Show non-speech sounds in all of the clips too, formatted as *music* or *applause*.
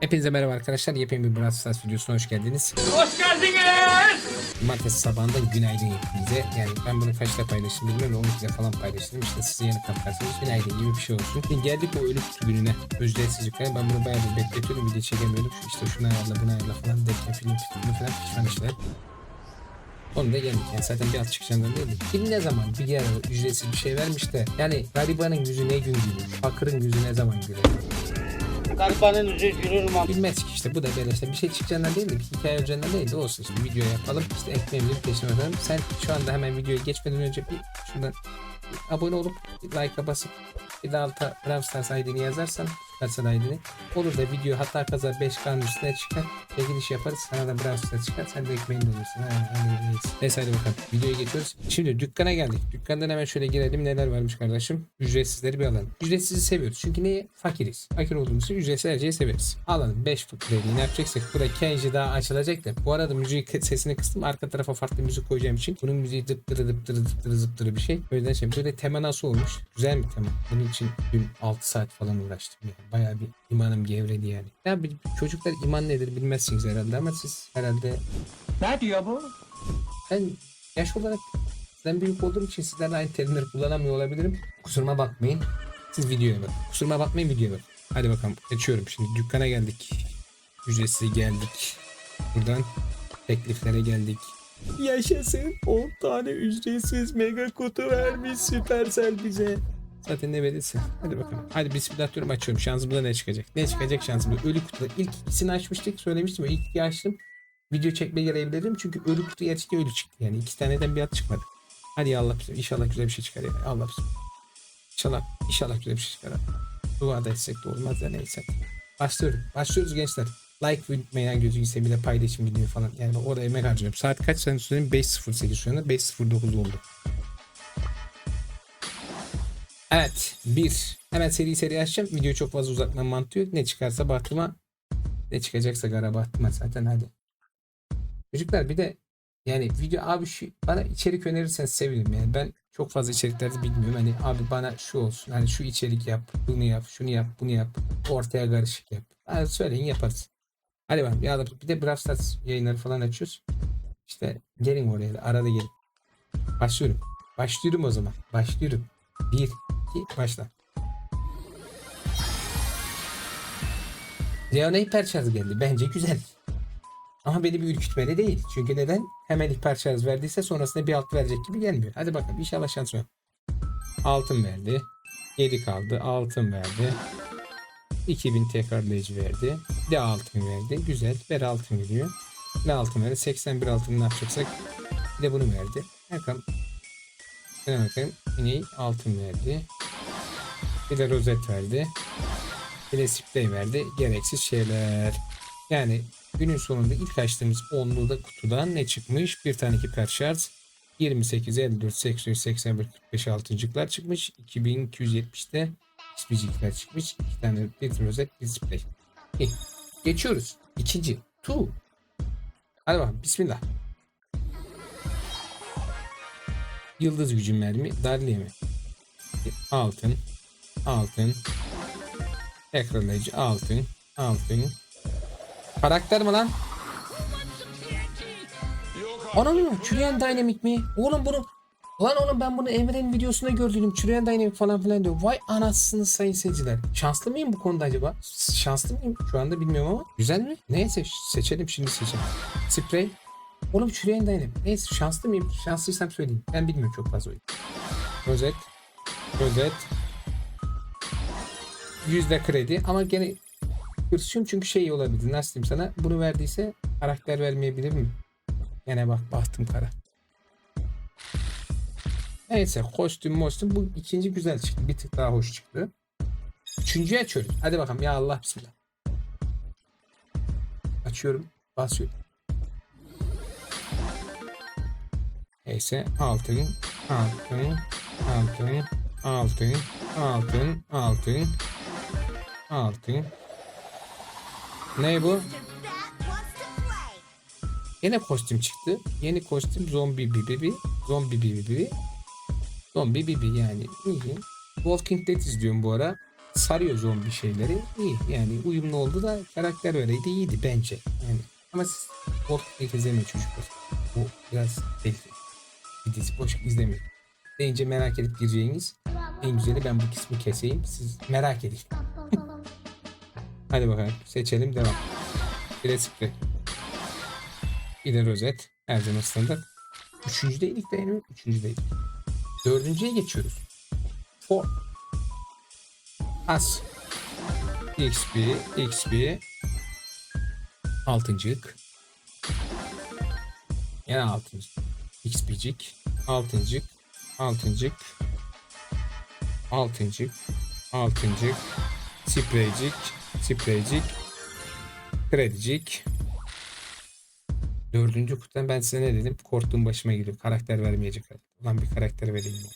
Hepinize merhaba arkadaşlar. Yepyeni bir Brawl Stars videosuna hoş geldiniz. Hoş geldiniz. Cumartesi sabahından günaydın hepinize. Yani ben bunu kaçta paylaştım bilmiyorum. 12'de falan paylaştım. İşte size yeni kaparsanız günaydın gibi bir şey olsun. Şimdi geldik o ölüm gününe. Ücretsizlikle. Ben bunu bayağı bir bekletiyorum. Video çekemiyordum. Şu işte şunu ayarla bunu ayarla falan derken film tutuldu falan pişman işler. Onu da geldik yani zaten bir alt çıkacağından değil. Kim ne zaman bir yer ücretsiz bir şey vermiş de yani garibanın yüzü ne gün gülür, fakırın yüzü ne zaman güler. Garibanın mü? Bilmez ki işte bu da böyle işte bir şey çıkacağından değil de bir hikaye olacağından değil de olsun işte video yapalım işte ekmeğimizi peşine atalım. Sen şu anda hemen videoya geçmeden önce bir şuradan bir abone olup bir like'a basıp bir de alta Brawl Stars ID'ni yazarsan ID'ni olur da video hatta kazar 5K'nın üstüne çıkar çekiliş yaparız sana da Brawl Stars çıkar sen de ekmeğin olursun. Neyse. Hadi bakalım videoya geçiyoruz. Şimdi dükkana geldik. Dükkandan hemen şöyle girelim neler varmış kardeşim. Ücretsizleri bir alalım. Ücretsizi seviyoruz çünkü niye? Fakiriz. Fakir olduğumuz için ücretsiz her şeyi severiz. Alalım 5 foot krediyi ne yapacaksak burada Kenji daha açılacak da. Bu arada müzik sesini kıstım. Arka tarafa farklı müzik koyacağım için. Bunun müziği dıptırı dıptırı dıptırı zıptırı bir şey. O yüzden şey böyle tema nasıl olmuş? Güzel mi tema? Bunun için dün 6 saat falan uğraştım yani. Bayağı bir imanım gevredi yani. Ya bir- çocuklar iman nedir bilmezsiniz herhalde ama siz herhalde Ne diyor bu? ben yaş olarak sizden büyük olduğum için sizlerle aynı terimleri kullanamıyor olabilirim. Kusuruma bakmayın. Siz videoya bakın. Kusuruma bakmayın videoya bakın. Hadi bakalım geçiyorum şimdi dükkana geldik. Ücretsiz geldik. Buradan tekliflere geldik. Yaşasın 10 tane ücretsiz mega kutu vermiş Supercell bize. Zaten ne verirse. Hadi bakalım. Hadi bismillah diyorum açıyorum. Şansımda ne çıkacak? Ne çıkacak şansımda? Ölü kutuda. İlk ikisini açmıştık. Söylemiştim. İlk iki açtım. Video çekmeye gelebilirim. Çünkü ölü kutu gerçekten ölü çıktı. Yani iki taneden bir at çıkmadı. Hadi ya Allah bize. İnşallah güzel bir şey çıkar ya. Allah bize. İnşallah, inşallah güzel bir şey çıkar. Dua da etsek de olmaz da neyse. Başlıyorum. Başlıyoruz gençler. Like unutmayan gözünü de paylaşım video falan. Yani orada emek harcıyorum. Saat kaç sen söyleyeyim? 5.08 şu anda. 5.09 oldu. Evet. Bir. Hemen seri seri açacağım. Videoyu çok fazla uzatmam mantığı yok. Ne çıkarsa bahtıma. Ne çıkacaksa gara bahtıma zaten hadi. Çocuklar bir de yani video abi şu bana içerik önerirseniz sevinirim yani ben çok fazla içeriklerde bilmiyorum hani abi bana şu olsun hani şu içerik yap bunu yap şunu yap bunu yap ortaya karışık yap yani söyleyin yaparız hadi bakalım ya bir de Brawl Stars yayınları falan açıyoruz işte gelin oraya da arada gelin başlıyorum başlıyorum o zaman başlıyorum bir iki başla Leona hiper şarj geldi bence güzel ama beni bir ürkütmeli değil. Çünkü neden? Hemen ihbar şarj verdiyse sonrasında bir alt verecek gibi gelmiyor. Hadi bakalım inşallah şans yok. Altın verdi. 7 kaldı. Altın verdi. 2000 tekrarlayıcı verdi. De altın verdi. Güzel. Ver altın geliyor. Ne altın verdi? 81 altın ne yapacaksak. Bir de bunu verdi. Bakalım. Şuna bakayım. Yine altın verdi. Bir de rozet verdi. Bir de sprey verdi. Gereksiz şeyler. Yani günün sonunda ilk açtığımız onluğu da kutudan ne çıkmış? Bir tane hiper şarj. 28, 54, 83, 81, 45 altıncıklar çıkmış. 2270'de XP'cikler çıkmış. İki tane bir rozet, bir sprey. İyi. Geçiyoruz. İkinci. Tu. Hadi bakalım. Bismillah. Yıldız gücü mermi. Darliye mi? Altın. Altın. Tekrarlayıcı. Altın. Altın. Karakter mi lan? Anam çürüyen dinamik mi? Oğlum bunu Lan oğlum ben bunu Emre'nin videosunda gördüm. Çürüyen dinamik falan filan diyor. Vay anasını sayın seyirciler. Şanslı mıyım bu konuda acaba? Şanslı mıyım? Şu anda bilmiyorum ama. Güzel mi? Neyse seçelim şimdi seçelim. Sprey. Oğlum çürüyen dinamik. Neyse şanslı mıyım? Şanslıysam söyleyeyim. Ben bilmiyorum çok fazla oyun. Rozet. Rozet. Yüzde kredi ama gene hırsıyorum çünkü şey olabilir. Nasıl diyeyim sana? Bunu verdiyse karakter vermeyebilir mi? Yine bak bahtım kara. Neyse kostüm mostüm bu ikinci güzel çıktı. Bir tık daha hoş çıktı. Üçüncüyü açıyorum. Hadi bakalım ya Allah bismillah. Açıyorum. Basıyorum. Neyse altın, altın, altın, altın, altın, altın. Ne bu? Yine kostüm çıktı. Yeni kostüm zombi bibi Zombi bibi Zombi bibi yani. İyi. Walking Dead izliyorum bu ara. sarıyor zombi şeyleri. İyi yani uyumlu oldu da karakter öyleydi iyiydi bence. Yani ama siz Walking Dead izlemeyin çocuklar. Bu biraz tehlikeli. Bir dizi boş izlemeyin. Deyince merak edip gireceğiniz en güzeli ben bu kısmı keseyim. Siz merak edin. Hadi bakalım seçelim devam. De sprey. Bir de rozet. Her zaman standart. Üçüncüdeydik değil mi? Üçüncüdeydik. Dördüncüye geçiyoruz. For. As. XP. XP. Altıncık. Yine altıncık. XP'cik. Altıncık. Altıncık. Altıncık. Altıncık. Spreycik. Spreycik. Kredicik. Dördüncü kutudan ben size ne dedim? Korktuğum başıma geliyor. Karakter vermeyecek. Ulan bir karakter vereyim. ya.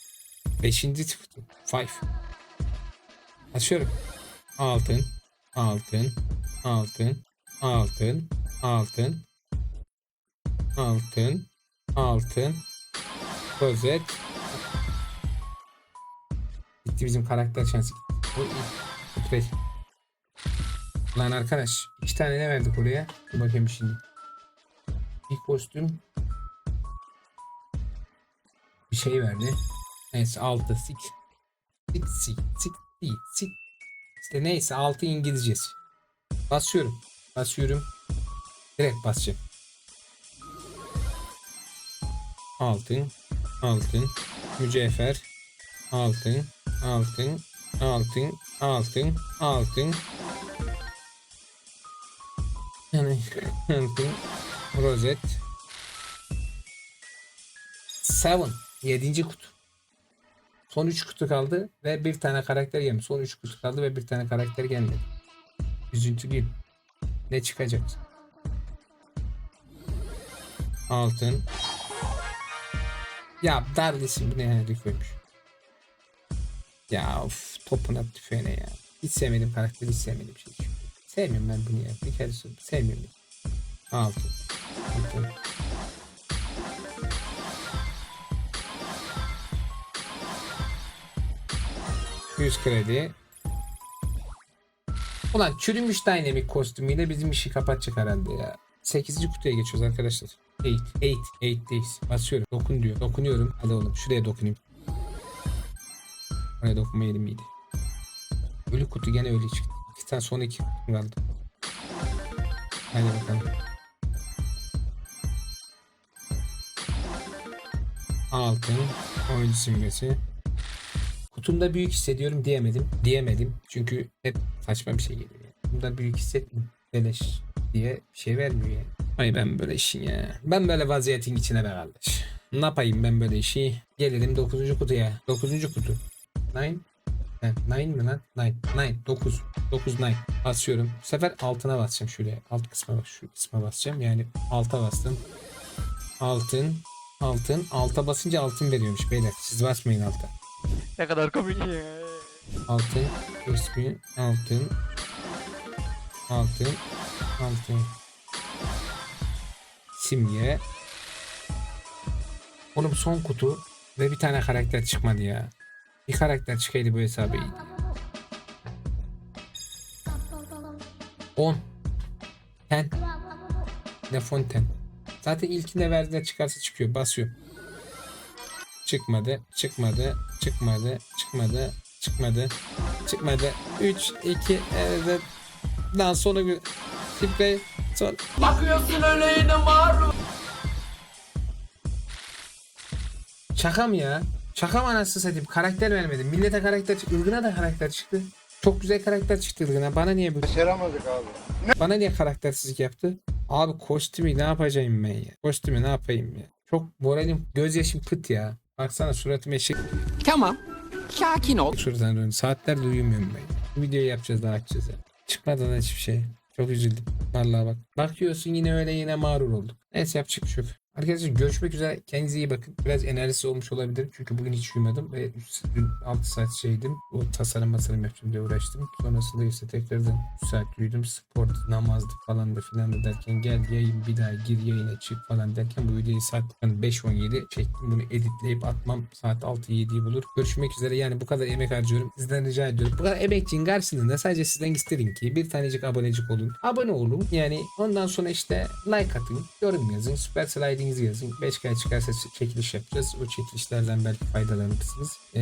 Beşinci kutu. Five. Açıyorum. Altın. Altın. Altın. Altın. Altın. Altın. Altın. Rozet. Gitti bizim karakter şansı. İyi. Sprey. Lan arkadaş iki tane ne verdik oraya? Dur bakayım şimdi. Bir kostüm. Bir şey verdi. Neyse 6 sik. Sik sik sik değil sik. İşte neyse 6 İngilizcesi. Basıyorum. Basıyorum. Direkt basacağım. Altın. Altın. Mücevher. Altın. Altın. Altın. Altın. Altın. Yani *laughs* altın. Rozet. Seven. Yedinci kutu. Son 3 kutu kaldı ve bir tane karakter gelmiş. Son 3 kutu kaldı ve bir tane karakter gelmedi. Üzüntülüyüm. Ne çıkacak? Altın. Ya Darlis'in bu ne yani koymuş. Ya of topun at tüfeğine ya. Hiç sevmedim karakteri hiç sevmedim şey. Sevmiyorum ben bunu ya. Bir kere söyledim. Sevmiyorum. ben. Altın. Altın. Yüz kredi. Ulan çürümüş Dynamic kostümüyle bizim işi kapatacak herhalde ya. 8. kutuya geçiyoruz arkadaşlar. 8. 8. 8'deyiz. Basıyorum. Dokun diyor. Dokunuyorum. Hadi oğlum şuraya dokunayım. Oraya dokunmayalım miydi? Ölü kutu gene öyle çıktı. İki tane son iki kutu kaldı. Hadi bakalım. Altın. Oyuncu simgesi. Kutumda büyük hissediyorum diyemedim. Diyemedim. Çünkü hep saçma bir şey geliyor. Yani. Kutumda büyük hissetmiyorum. Beleş diye bir şey vermiyor yani. Ay ben böyle işin ya. Ben böyle vaziyetin içine be. Ne yapayım ben böyle işi? Gelelim 9. kutuya. 9. kutu. 9 9 mi lan? 9. 9. 9. 9 9. Basıyorum. Bu sefer altına basacağım şuraya. Alt kısma bak. Şu kısma basacağım. Yani alta bastım. Altın. Altın. Alta basınca altın veriyormuş beyler. Siz basmayın alta. Ne kadar komik ya. Altın, ismi, altın, altın, altın. Simge. Oğlum son kutu ve bir tane karakter çıkmadı ya. Bir karakter çıkaydı bu hesabı iyiydi. 10 10 Ne fonten. Zaten ilkinde verdiler çıkarsa çıkıyor. Basıyor. Çıkmadı, çıkmadı, çıkmadı, çıkmadı, çıkmadı, çıkmadı. 3, 2, evet. Daha sonra bir sprey, son. Bakıyorsun öyle yine maruz. Şaka mı ya? Şaka mı anasını satayım? Karakter vermedim. Millete karakter çıktı. Ilgın'a da karakter çıktı. Çok güzel karakter çıktı Ilgın'a. Bana niye bu? Başaramadık abi. Bana niye karaktersizlik yaptı? Abi kostümü ne yapacağım ben ya? Kostümü ne yapayım ya? Çok moralim, gözyaşım pıt ya. Baksana suratım eşek. Tamam. Sakin ol. Şuradan dön. Saatlerdir uyumuyorum ben. Bu videoyu yapacağız daha açacağız ya. Çıkmadan hiçbir şey. Çok üzüldüm. Vallahi bak. Bakıyorsun yine öyle yine mağrur olduk. Neyse yapacak bir şey yok. Arkadaşlar görüşmek üzere. Kendinize iyi bakın. Biraz enerjisi olmuş olabilir. Çünkü bugün hiç uyumadım ve dün 6 saat şeydim. O tasarım masarım yapacağım diye uğraştım. Sonrasında işte tekrardan 3 saat uyudum. Spor, namazdı falan da filan da derken gel yayın bir daha gir yayına çık falan derken bu videoyu saat hani 5.17 çektim. Bunu editleyip atmam saat 6-7'yi bulur. Görüşmek üzere. Yani bu kadar emek harcıyorum. Sizden rica ediyorum. Bu kadar emekçinin karşılığında sadece sizden isterim ki bir tanecik abonecik olun. Abone olun. Yani ondan sonra işte like atın. Yorum yazın. Süper sliding'i yazın. 5K çıkarsa çekiliş yapacağız. O çekilişlerden belki faydalanırsınız. Ee,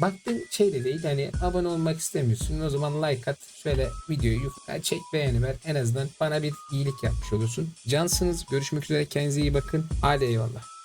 baktın şey de değil. Hani abone olmak istemiyorsun. O zaman like at. Şöyle videoyu yukarı çek beğeni ver. En azından bana bir iyilik yapmış olursun. Cansınız. Görüşmek üzere. Kendinize iyi bakın. Hadi eyvallah.